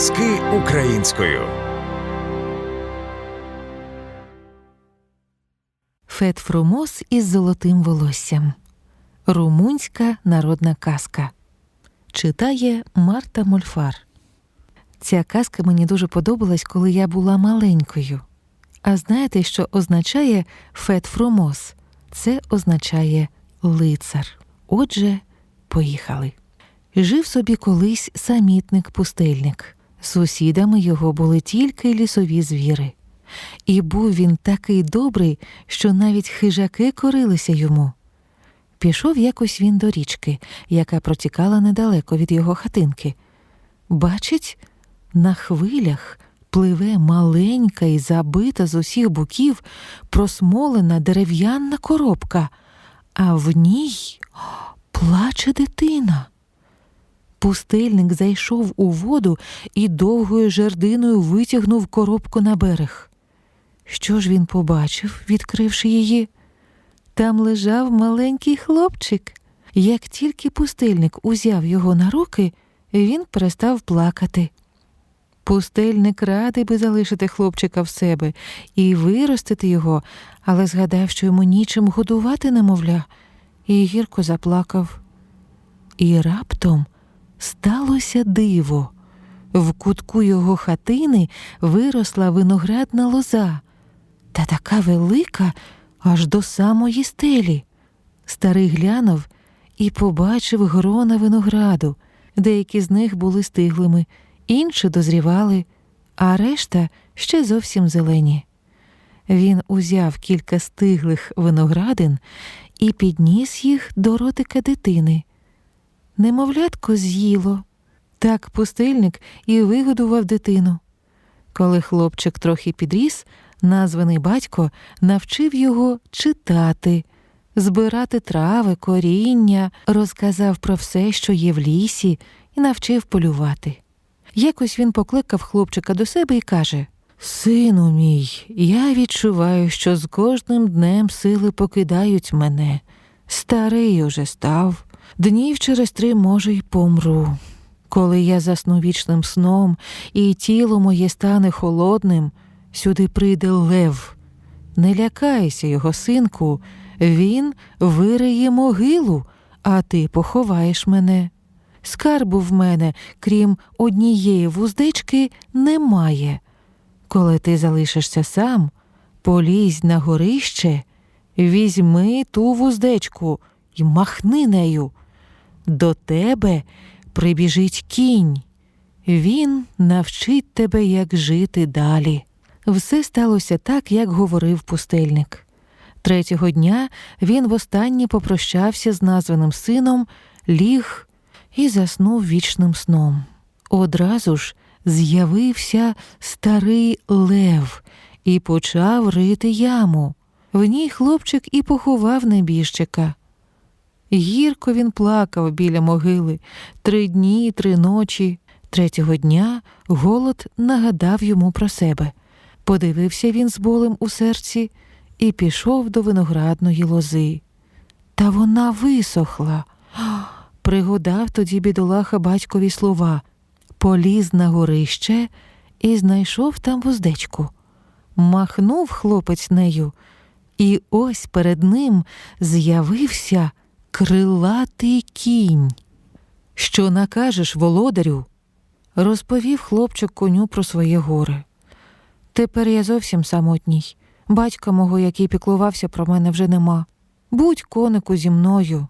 Аудіоказки українською. Фет Фрумос із золотим волоссям. Румунська народна казка. Читає Марта Мольфар. Ця казка мені дуже подобалась, коли я була маленькою. А знаєте, що означає Фет Фрумос? Це означає лицар. Отже, поїхали. Жив собі колись самітник-пустельник. Сусідами його були тільки лісові звіри. І був він такий добрий, що навіть хижаки корилися йому. Пішов якось він до річки, яка протікала недалеко від його хатинки. Бачить, на хвилях пливе маленька і забита з усіх боків просмолена дерев'яна коробка, а в ній плаче дитина. Пустельник зайшов у воду і довгою жердиною витягнув коробку на берег. Що ж він побачив, відкривши її? Там лежав маленький хлопчик. Як тільки пустельник узяв його на руки, він перестав плакати. Пустельник радий би залишити хлопчика в себе і виростити його, але згадав, що йому нічим годувати немовля, і гірко заплакав. І раптом сталося диво. В кутку його хатини виросла виноградна лоза, та така велика аж до самої стелі. Старий глянув і побачив грона винограду. Деякі з них були стиглими, інші дозрівали, а решта ще зовсім зелені. Він узяв кілька стиглих виноградин і підніс їх до ротика дитини. Немовлятко з'їло. Так пустельник і вигодував дитину. Коли хлопчик трохи підріс, названий батько навчив його читати, збирати трави, коріння, розказав про все, що є в лісі, і навчив полювати. Якось він покликав хлопчика до себе і каже Сину мій, я відчуваю, що з кожним днем сили покидають мене. Старий уже став, днів через три, може, й помру. Коли я засну вічним сном, і тіло моє стане холодним, сюди прийде лев. Не лякайся його, синку, він вириє могилу, а ти поховаєш мене. Скарбу в мене, крім однієї вуздечки, немає. Коли ти залишишся сам, полізь на горище, візьми ту вуздечку і махни нею. До тебе прибіжить кінь. Він навчить тебе, як жити далі. Все сталося так, як говорив пустельник. Третього дня він востаннє попрощався з названим сином, ліг і заснув вічним сном. Одразу ж з'явився старий лев і почав рити яму. В ній хлопчик і поховав небіжчика. Гірко він плакав біля могили три дні, три ночі. Третього дня голод нагадав йому про себе. Подивився він з болем у серці і пішов до виноградної лози. Та вона висохла. Пригадав тоді бідолаха батькові слова, поліз на горище і знайшов там вуздечку. Махнув хлопець нею, і ось перед ним з'явився крилатий кінь. Що накажеш, володарю? розповів хлопчик коню про своє горе. Тепер я зовсім самотній. Батька мого, який піклувався про мене, вже нема. Будь конику зі мною.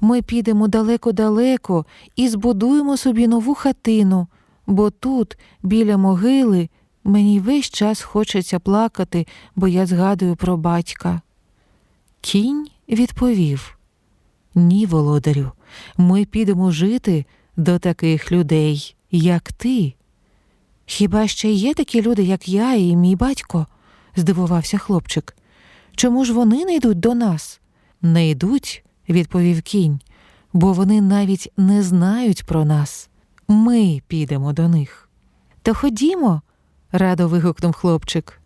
Ми підемо далеко-далеко і збудуємо собі нову хатину, бо тут, біля могили, мені весь час хочеться плакати, бо я згадую про батька. Кінь відповів Ні, володарю, ми підемо жити до таких людей, як ти. Хіба ще є такі люди, як я і мій батько? здивувався хлопчик. Чому ж вони не йдуть до нас? Не йдуть, відповів кінь, бо вони навіть не знають про нас. Ми підемо до них. То ходімо, радо вигукнув хлопчик.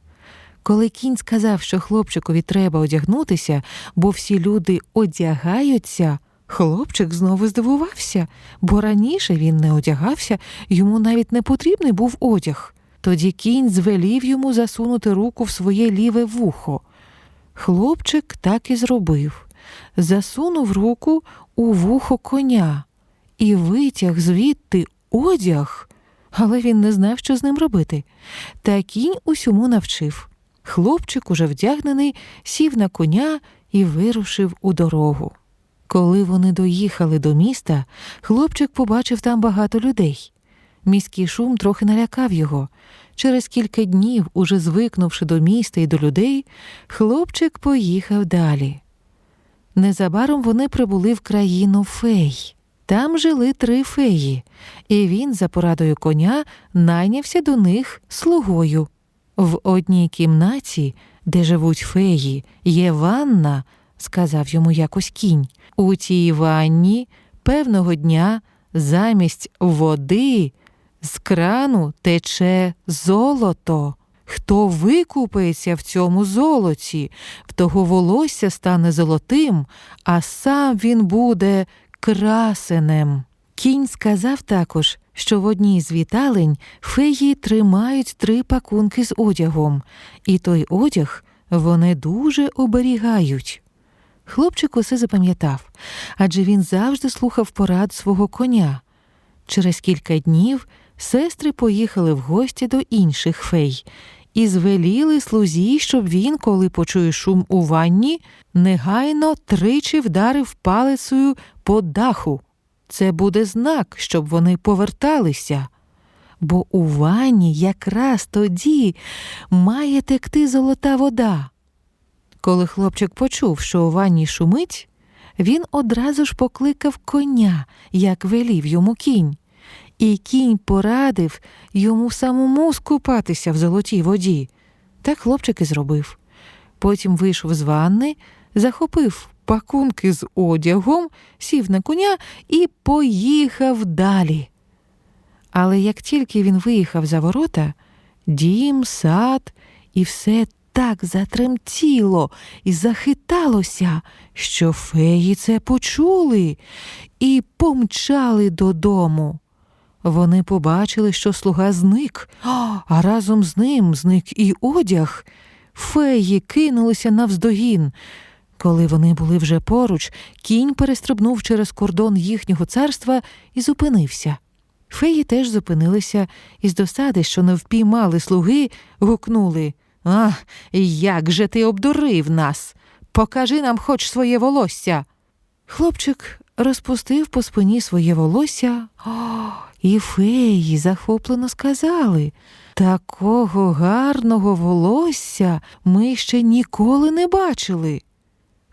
Коли кінь сказав, що хлопчикові треба одягнутися, бо всі люди одягаються, Хлопчик знову здивувався, бо раніше він не одягався, йому навіть не потрібний був одяг. Тоді кінь звелів йому засунути руку в своє ліве вухо. Хлопчик так і зробив. Засунув руку у вухо коня і витяг звідти одяг, але він не знав, що з ним робити. Та кінь усьому навчив. Хлопчик, уже вдягнений, сів на коня і вирушив у дорогу. Коли вони доїхали до міста, хлопчик побачив там багато людей. Міський шум трохи налякав його. Через кілька днів, уже звикнувши до міста і до людей, хлопчик поїхав далі. Незабаром вони прибули в країну фей. Там жили три феї, і він, за порадою коня, найнявся до них слугою. В одній кімнаті, де живуть феї, є ванна, сказав йому якось кінь. У тій ванні певного дня замість води з крану тече золото. Хто викупається в цьому золоті, в того волосся стане золотим, а сам він буде красенем. Кінь сказав також, що в одній з віталень феї тримають три пакунки з одягом, і той одяг вони дуже оберігають. Хлопчик усе запам'ятав, адже він завжди слухав порад свого коня. Через кілька днів сестри поїхали в гості до інших фей і звеліли слузі, щоб він, коли почує шум у ванні, негайно тричі вдарив палицею по даху. Це буде знак, щоб вони поверталися. Бо у ванні якраз тоді має текти золота вода. Коли хлопчик почув, що у ванні шумить, він одразу ж покликав коня, як велів йому кінь. І кінь порадив йому самому скупатися в золотій воді. Так хлопчик і зробив. Потім вийшов з ванни, захопив пакунки з одягом, сів на коня і поїхав далі. Але як тільки він виїхав за ворота, дім, сад і все так затремтіло і захиталося, що феї це почули і помчали додому. Вони побачили, що слуга зник, а разом з ним зник і одяг. Феї кинулися навздогін. Коли вони були вже поруч, кінь перестрибнув через кордон їхнього царства і зупинився. Феї теж зупинилися і з досади, що не впіймали слуги, гукнули А, як же ти обдурив нас? Покажи нам хоч своє волосся. Хлопчик розпустив по спині своє волосся, і феї захоплено сказали такого гарного волосся ми ще ніколи не бачили.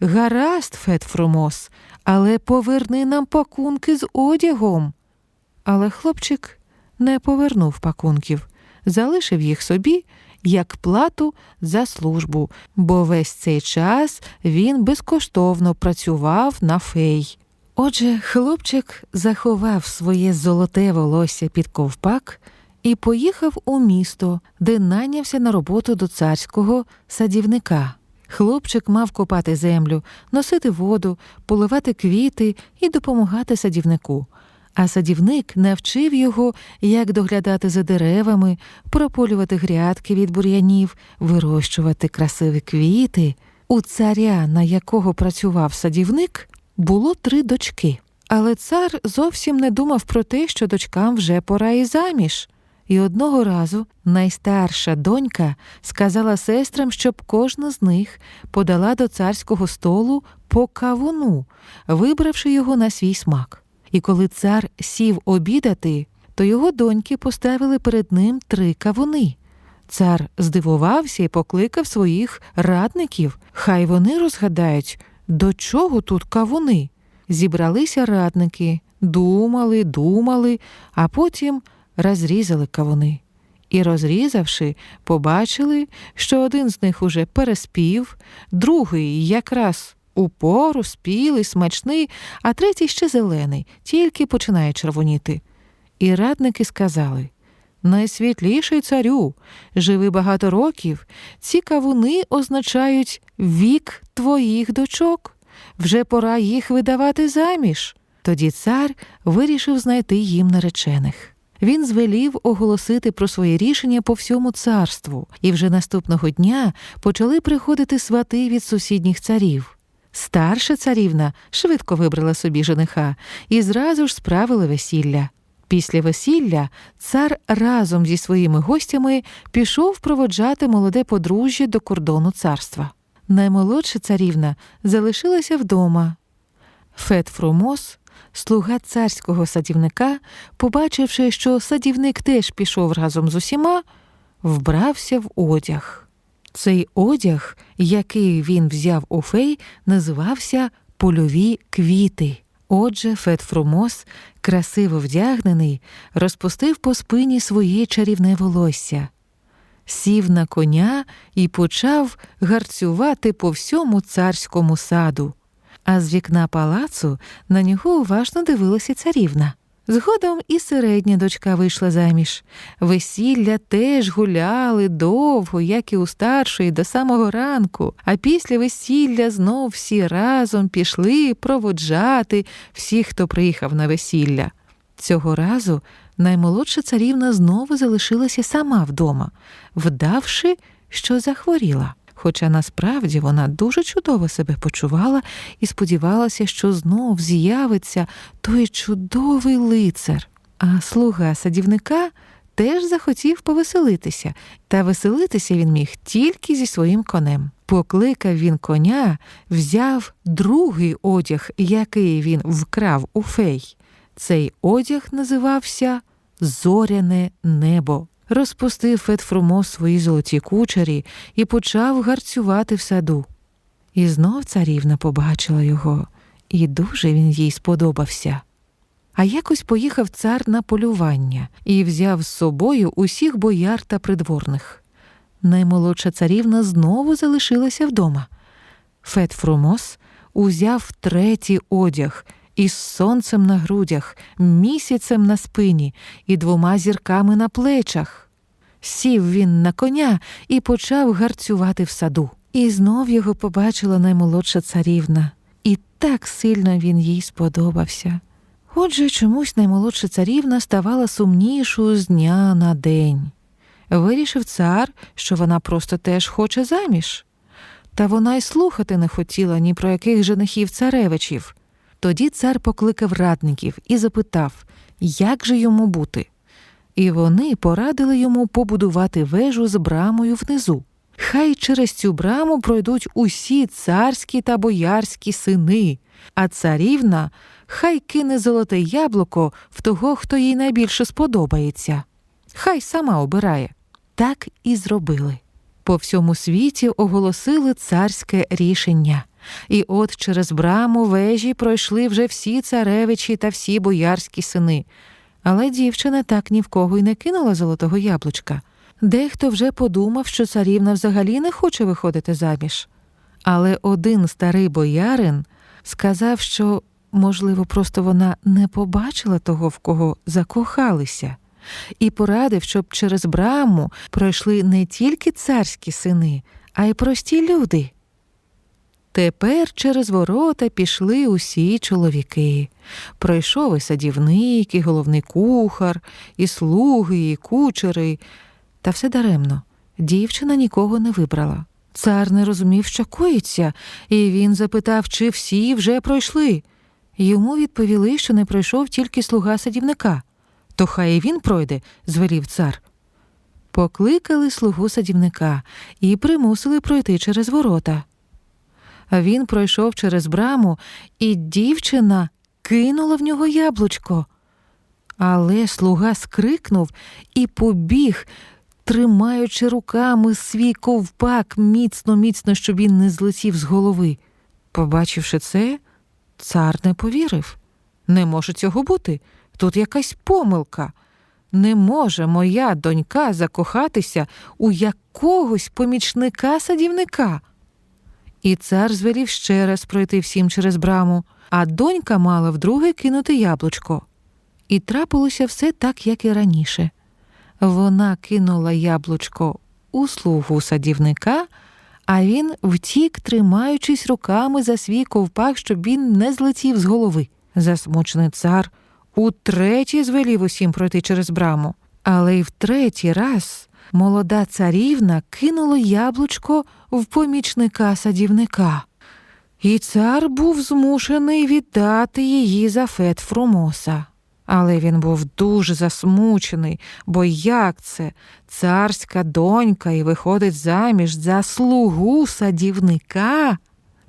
Гаразд, Фет Фромос, але поверни нам пакунки з одягом. Але хлопчик не повернув пакунків, залишив їх собі як плату за службу, бо весь цей час він безкоштовно працював на фей. Отже, хлопчик заховав своє золоте волосся під ковпак і поїхав у місто, де найнявся на роботу до царського садівника. Хлопчик мав копати землю, носити воду, поливати квіти і допомагати садівнику. А садівник навчив його, як доглядати за деревами, прополювати грядки від бур'янів, вирощувати красиві квіти. У царя, на якого працював садівник, було три дочки. Але цар зовсім не думав про те, що дочкам вже пора і заміж. І одного разу найстарша донька сказала сестрам, щоб кожна з них подала до царського столу по кавуну, вибравши його на свій смак. І коли цар сів обідати, то його доньки поставили перед ним три кавуни. Цар здивувався і покликав своїх радників. Хай вони розгадають, до чого тут кавуни. Зібралися радники, думали, думали, а потім розрізали кавуни. І, розрізавши, побачили, що один з них уже переспів, другий якраз у пору, спілий, смачний, а третій ще зелений, тільки починає червоніти. І радники сказали Найсвітліший царю, живи багато років, ці кавуни означають вік твоїх дочок. вже пора їх видавати заміж. Тоді цар вирішив знайти їм наречених. Він звелів оголосити про своє рішення по всьому царству, і вже наступного дня почали приходити свати від сусідніх царів. Старша царівна швидко вибрала собі жениха і зразу ж справила весілля. Після весілля цар разом зі своїми гостями пішов проводжати молоде подружжя до кордону царства. Наймолодша царівна залишилася вдома. Фет Фрумос, слуга царського садівника, побачивши, що садівник теж пішов разом з усіма, вбрався в одяг. Цей одяг, який він взяв у фей, називався польові квіти. Отже, Фет красиво вдягнений, розпустив по спині своє чарівне волосся, сів на коня і почав гарцювати по всьому царському саду. А з вікна палацу на нього уважно дивилася царівна. Згодом і середня дочка вийшла заміж. Весілля теж гуляли довго, як і у старшої, до самого ранку, а після весілля знов всі разом пішли проводжати всіх, хто приїхав на весілля. Цього разу наймолодша царівна знову залишилася сама вдома, вдавши, що захворіла. Хоча насправді вона дуже чудово себе почувала і сподівалася, що знов з'явиться той чудовий лицар. А слуга садівника теж захотів повеселитися, та веселитися він міг тільки зі своїм конем. Покликав він коня, взяв другий одяг, який він вкрав у фей. Цей одяг називався Зоряне небо розпустив Фетфрумо свої золоті кучері і почав гарцювати в саду. І знов царівна побачила його, і дуже він їй сподобався. А якось поїхав цар на полювання і взяв з собою усіх бояр та придворних. Наймолодша царівна знову залишилася вдома. Фетфрумос узяв третій одяг із сонцем на грудях, місяцем на спині і двома зірками на плечах. Сів він на коня і почав гарцювати в саду. І знов його побачила наймолодша царівна, і так сильно він їй сподобався. Отже, чомусь наймолодша царівна ставала сумнішою з дня на день. Вирішив цар, що вона просто теж хоче заміж. Та вона й слухати не хотіла ні про яких женихів царевичів. Тоді цар покликав радників і запитав, як же йому бути. І вони порадили йому побудувати вежу з брамою внизу. Хай через цю браму пройдуть усі царські та боярські сини, а царівна хай кине золоте яблуко в того, хто їй найбільше сподобається. Хай сама обирає. Так і зробили. По всьому світі оголосили царське рішення. І от через браму вежі пройшли вже всі царевичі та всі боярські сини. Але дівчина так ні в кого й не кинула золотого яблучка. Дехто вже подумав, що царівна взагалі не хоче виходити заміж. Але один старий боярин сказав, що, можливо, просто вона не побачила того, в кого закохалися, і порадив, щоб через браму пройшли не тільки царські сини, а й прості люди. Тепер через ворота пішли усі чоловіки. Пройшов і садівник, і головний кухар, і слуги, і кучери. Та все даремно. Дівчина нікого не вибрала. Цар не розумів, що коїться, і він запитав, чи всі вже пройшли. Йому відповіли, що не пройшов тільки слуга садівника. То хай і він пройде, звелів цар. Покликали слугу садівника і примусили пройти через ворота. Він пройшов через браму, і дівчина кинула в нього яблучко. Але слуга скрикнув і побіг, тримаючи руками свій ковпак міцно, міцно, щоб він не злетів з голови. Побачивши це, цар не повірив. Не може цього бути. Тут якась помилка. Не може моя донька закохатися у якогось помічника садівника. І цар звелів ще раз пройти всім через браму, а донька мала вдруге кинути яблучко. І трапилося все так, як і раніше. Вона кинула яблучко у слугу садівника, а він втік, тримаючись руками за свій ковпак, щоб він не злетів з голови. Засмучений цар утретє звелів усім пройти через браму, але й в третій раз молода царівна кинула яблучко в помічника садівника. І цар був змушений віддати її за фет Фрумоса. Але він був дуже засмучений, бо як це царська донька і виходить заміж за слугу садівника?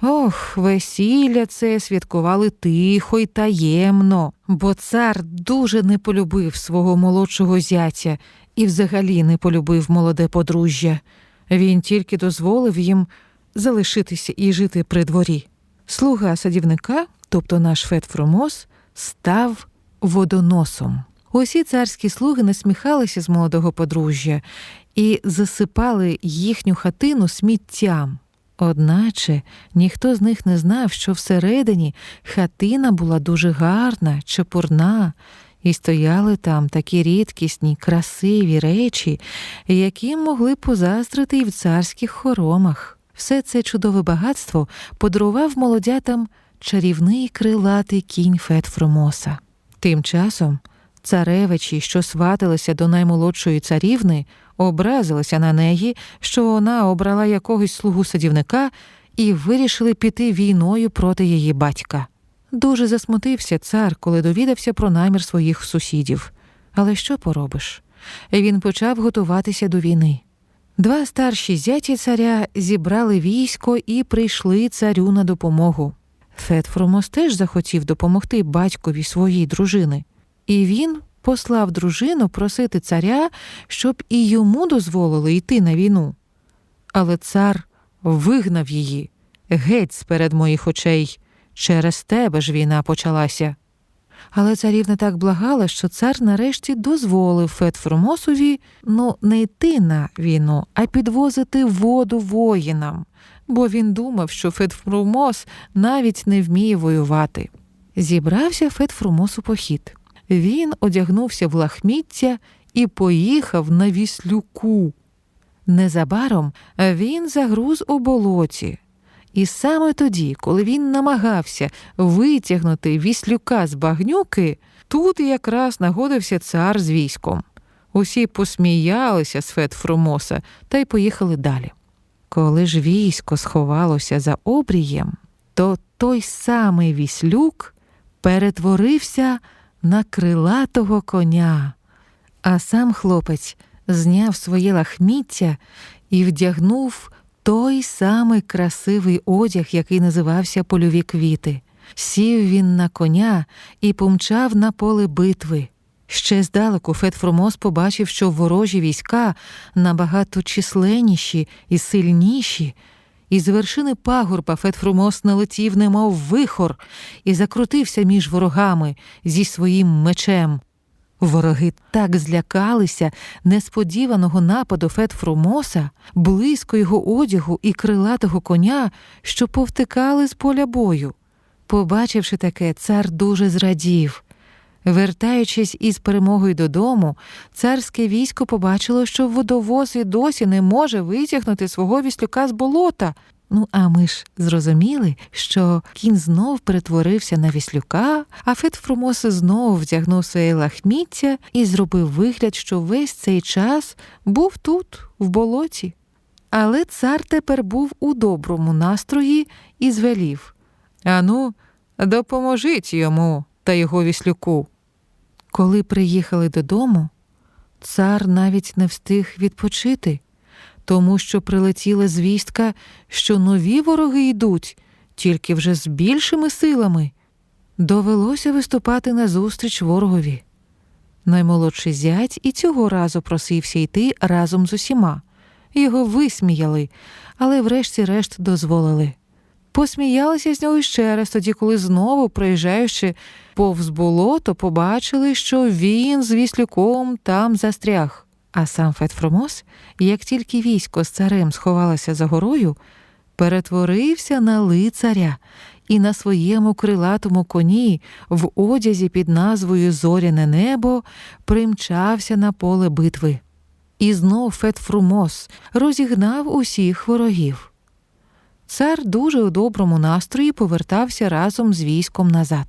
Ох, весілля це святкували тихо й таємно, бо цар дуже не полюбив свого молодшого зятя і взагалі не полюбив молоде подружжя. Він тільки дозволив їм залишитися і жити при дворі. Слуга садівника, тобто наш Фет Фромос, став водоносом. Усі царські слуги насміхалися з молодого подружжя і засипали їхню хатину сміттям. Одначе ніхто з них не знав, що всередині хатина була дуже гарна, чепурна, і стояли там такі рідкісні, красиві речі, які могли позаздрити й в царських хоромах. Все це чудове багатство подарував молодятам чарівний крилатий кінь Фетфромоса. Тим часом царевичі, що сватилися до наймолодшої царівни, образилися на неї, що вона обрала якогось слугу садівника і вирішили піти війною проти її батька. Дуже засмутився цар, коли довідався про намір своїх сусідів. Але що поробиш? Він почав готуватися до війни. Два старші зяті царя зібрали військо і прийшли царю на допомогу. Фетфромос теж захотів допомогти батькові своїй дружини, і він послав дружину просити царя, щоб і йому дозволили йти на війну. Але цар вигнав її геть з перед моїх очей. Через тебе ж війна почалася. Але царівна так благала, що цар нарешті дозволив Фетфромосові ну не йти на війну, а підвозити воду воїнам, бо він думав, що Фетфромос навіть не вміє воювати. Зібрався Фетфромос у похід. Він одягнувся в лахміття і поїхав на віслюку. Незабаром він загруз у болоті. І саме тоді, коли він намагався витягнути віслюка з багнюки, тут якраз нагодився цар з військом. Усі посміялися з Фет Фромоса та й поїхали далі. Коли ж військо сховалося за обрієм, то той самий віслюк перетворився на крилатого коня, а сам хлопець зняв своє лахміття і вдягнув той самий красивий одяг, який називався польові квіти. Сів він на коня і помчав на поле битви. Ще здалеку Фетфромос побачив, що ворожі війська набагато численніші і сильніші, і з вершини пагорба Фетфромос налетів, немов вихор, і закрутився між ворогами зі своїм мечем. Вороги так злякалися несподіваного нападу Фетфромоса, близько його одягу і крилатого коня, що повтикали з поля бою. Побачивши таке, цар дуже зрадів. Вертаючись із перемогою додому, царське військо побачило, що водовоз і досі не може витягнути свого віслюка з болота. Ну, а ми ж зрозуміли, що кінь знов перетворився на віслюка, а Фетфромос знову вдягнув своє лахміття і зробив вигляд, що весь цей час був тут, в болоті. Але цар тепер був у доброму настрої і звелів Ану, допоможіть йому та його віслюку. Коли приїхали додому, цар навіть не встиг відпочити, тому що прилетіла звістка, що нові вороги йдуть, тільки вже з більшими силами. Довелося виступати назустріч ворогові. Наймолодший зять і цього разу просився йти разом з усіма. Його висміяли, але врешті-решт дозволили. Посміялися з нього ще раз, тоді, коли знову, проїжджаючи повз болото, побачили, що він з віслюком там застряг. А сам Фетфромос, як тільки військо з царем сховалося за горою, перетворився на лицаря і на своєму крилатому коні в одязі під назвою Зоряне небо примчався на поле битви. І знов Фетфрумос розігнав усіх ворогів. Цар дуже у доброму настрої повертався разом з військом назад.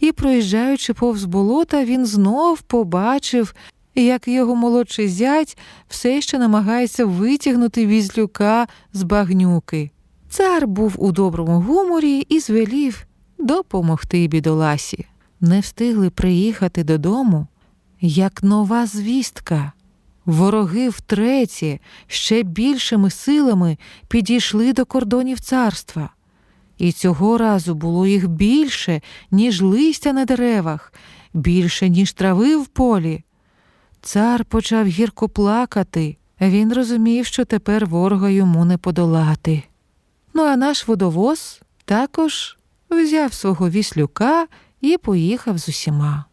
І, проїжджаючи повз болота, він знов побачив, як його молодший зять все ще намагається витягнути візлюка з багнюки. Цар був у доброму гуморі і звелів допомогти бідоласі. Не встигли приїхати додому, як нова звістка. Вороги втретє, ще більшими силами підійшли до кордонів царства. І цього разу було їх більше, ніж листя на деревах, більше, ніж трави в полі. Цар почав гірко плакати. Він розумів, що тепер ворога йому не подолати. Ну а наш водовоз також взяв свого віслюка і поїхав з усіма.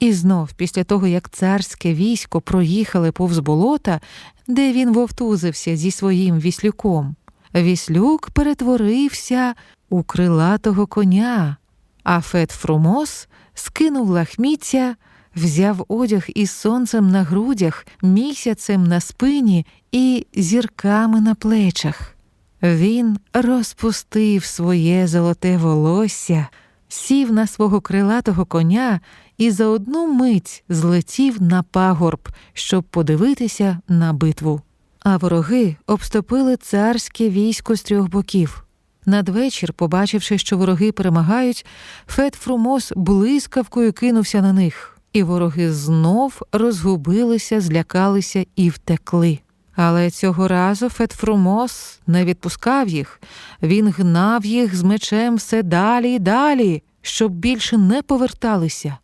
І знов, після того, як царське військо проїхали повз болота, де він вовтузився зі своїм віслюком, віслюк перетворився у крилатого коня, а Фет Фрумос скинув лахміття, взяв одяг із сонцем на грудях, місяцем на спині і зірками на плечах. Він розпустив своє золоте волосся, сів на свого крилатого коня і за одну мить злетів на пагорб, щоб подивитися на битву. А вороги обступили царське військо з трьох боків. Надвечір, побачивши, що вороги перемагають, Фет Фрумос блискавкою кинувся на них, і вороги знов розгубилися, злякалися і втекли. Але цього разу Фетфрумос не відпускав їх, він гнав їх з мечем все далі й далі, щоб більше не поверталися.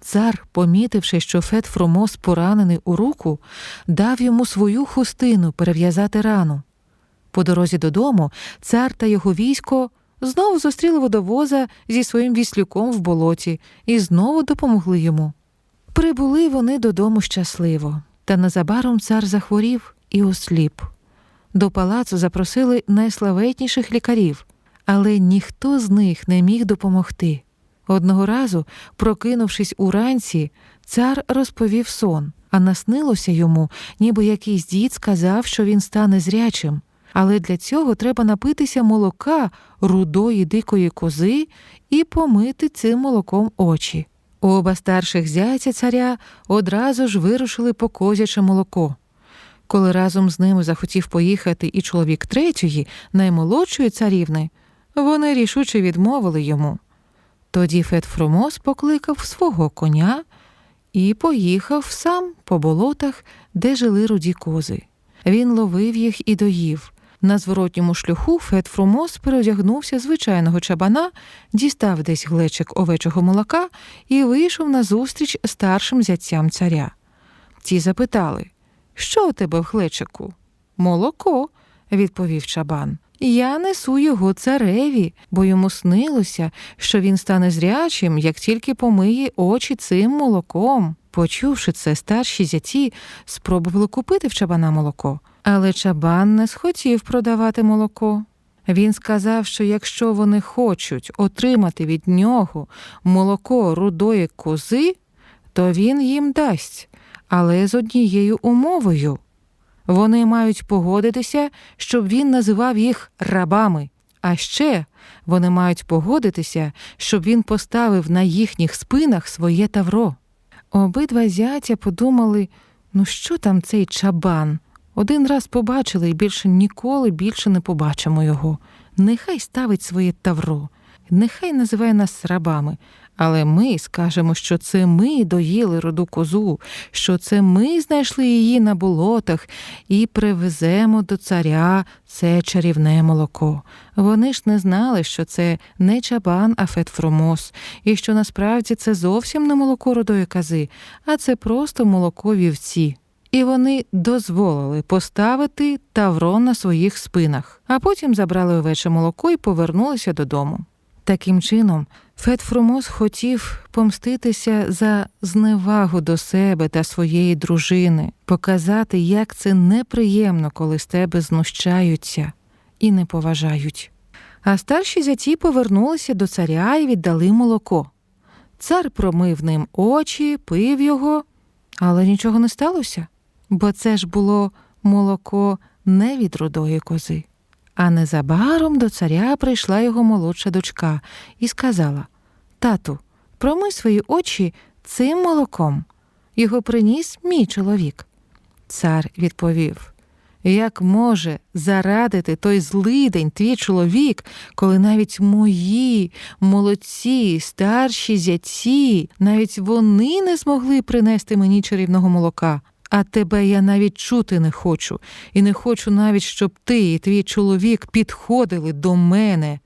Цар, помітивши, що Фетфрумос поранений у руку, дав йому свою хустину перев'язати рану. По дорозі додому цар та його військо знову зустріли водовоза зі своїм віслюком в болоті і знову допомогли йому. Прибули вони додому щасливо, та незабаром цар захворів і осліп. До палацу запросили найславетніших лікарів, але ніхто з них не міг допомогти. Одного разу, прокинувшись уранці, цар розповів сон, а наснилося йому, ніби якийсь дід сказав, що він стане зрячим. Але для цього треба напитися молока рудої дикої кози і помити цим молоком очі. Оба старших зятя царя одразу ж вирушили по козяче молоко. Коли разом з ними захотів поїхати і чоловік третьої, наймолодшої царівни, вони рішуче відмовили йому. Тоді Фет Фромос покликав свого коня і поїхав сам по болотах, де жили руді кози. Він ловив їх і доїв. На зворотньому шляху Фет Фрумос переодягнувся звичайного чабана, дістав десь глечик овечого молока і вийшов на зустріч старшим зятцям царя. Ті запитали, що у тебе в глечику? Молоко, відповів чабан. Я несу його цареві, бо йому снилося, що він стане зрячим, як тільки помиє очі цим молоком. Почувши це, старші зяті спробували купити в чабана молоко, але чабан не схотів продавати молоко. Він сказав, що якщо вони хочуть отримати від нього молоко рудої кози, то він їм дасть, але з однією умовою. Вони мають погодитися, щоб він називав їх рабами. А ще вони мають погодитися, щоб він поставив на їхніх спинах своє тавро. Обидва зятя подумали: ну що там цей чабан? Один раз побачили і більше ніколи більше не побачимо його. Нехай ставить своє тавро, нехай називає нас рабами. Але ми скажемо, що це ми доїли роду козу, що це ми знайшли її на болотах і привеземо до царя це чарівне молоко. Вони ж не знали, що це не чабан, а Фетфромос, і що насправді це зовсім не молоко родої кози, а це просто молоко вівці. І вони дозволили поставити тавро на своїх спинах, а потім забрали овече молоко і повернулися додому. Таким чином, Фетфрумос хотів помститися за зневагу до себе та своєї дружини, показати, як це неприємно, коли з тебе знущаються і не поважають. А старші зяті повернулися до царя і віддали молоко. Цар промив ним очі, пив його, але нічого не сталося, бо це ж було молоко не від рудої кози, А незабаром до царя прийшла його молодша дочка і сказала Тату, промий свої очі цим молоком. Його приніс мій чоловік. Цар відповів Як може зарадити той злидень твій чоловік, коли навіть мої молодці, старші зятці, навіть вони не змогли принести мені чарівного молока, а тебе я навіть чути не хочу, і не хочу навіть, щоб ти і твій чоловік підходили до мене.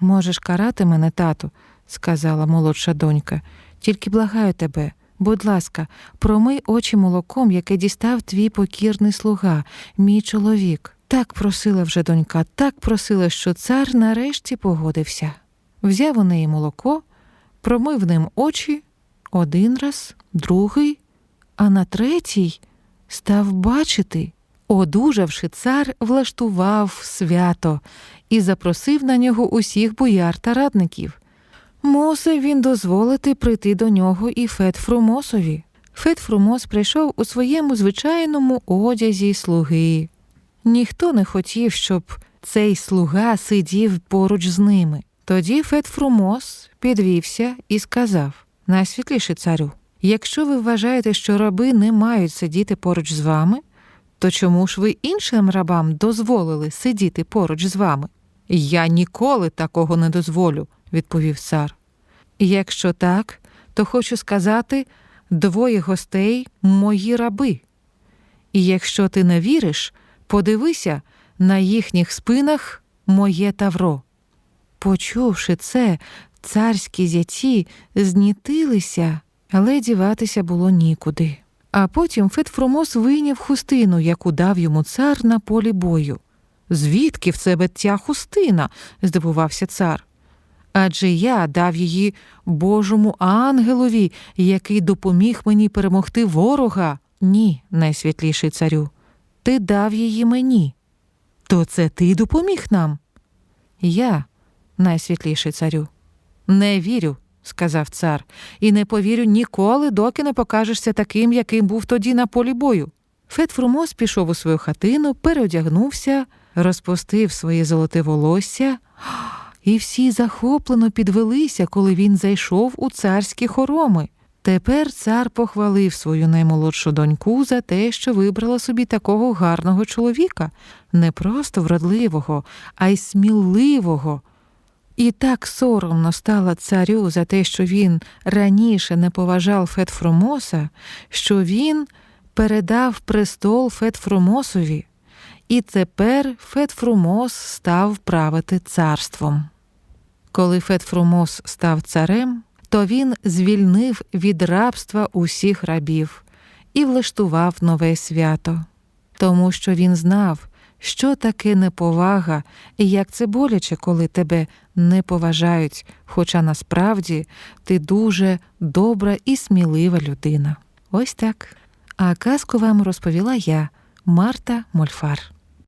Можеш карати мене, тату, сказала молодша донька, тільки благаю тебе. Будь ласка, промий очі молоком, яке дістав твій покірний слуга, мій чоловік. Так просила вже донька, так просила, що цар нарешті погодився. Взяв у неї молоко, промив ним очі один раз, другий, а на третій став бачити. Одужавши, цар влаштував свято і запросив на нього усіх бояр та радників. Мусив він дозволити прийти до нього і Фет Фрумосові. Прийшов у своєму звичайному одязі слуги. Ніхто не хотів, щоб цей слуга сидів поруч з ними. Тоді Фет підвівся і сказав найсвітліший царю, якщо ви вважаєте, що раби не мають сидіти поруч з вами, то чому ж ви іншим рабам дозволили сидіти поруч з вами? Я ніколи такого не дозволю, відповів цар. Якщо так, то хочу сказати двоє гостей мої раби. І якщо ти не віриш, подивися на їхніх спинах моє тавро. Почувши це, царські зяті знітилися, але діватися було нікуди. А потім Фетфромос вийняв хустину, яку дав йому цар на полі бою. Звідки в тебе ця хустина? здивувався цар. Адже я дав її Божому ангелові, який допоміг мені перемогти ворога. Ні, найсвітліший царю. Ти дав її мені. То це ти допоміг нам? Я, найсвітліший царю. Не вірю, сказав цар, і не повірю ніколи, доки не покажешся таким, яким був тоді на полі бою. Фетфрумос пішов у свою хатину, переодягнувся, розпустив своє золоте волосся, і всі захоплено підвелися, коли він зайшов у царські хороми. Тепер цар похвалив свою наймолодшу доньку за те, що вибрала собі такого гарного чоловіка, не просто вродливого, а й сміливого. І так соромно стало царю за те, що він раніше не поважав Фетфромоса, що він передав престол Фетфромосові, і тепер Фетфромос став правити царством. Коли Фетфромос став царем, то він звільнив від рабства усіх рабів і влаштував нове свято, тому що він знав, що таке неповага і як це боляче, коли тебе не поважають, хоча насправді ти дуже добра і смілива людина. Ось так. А казку вам розповіла я, Марта Мольфар.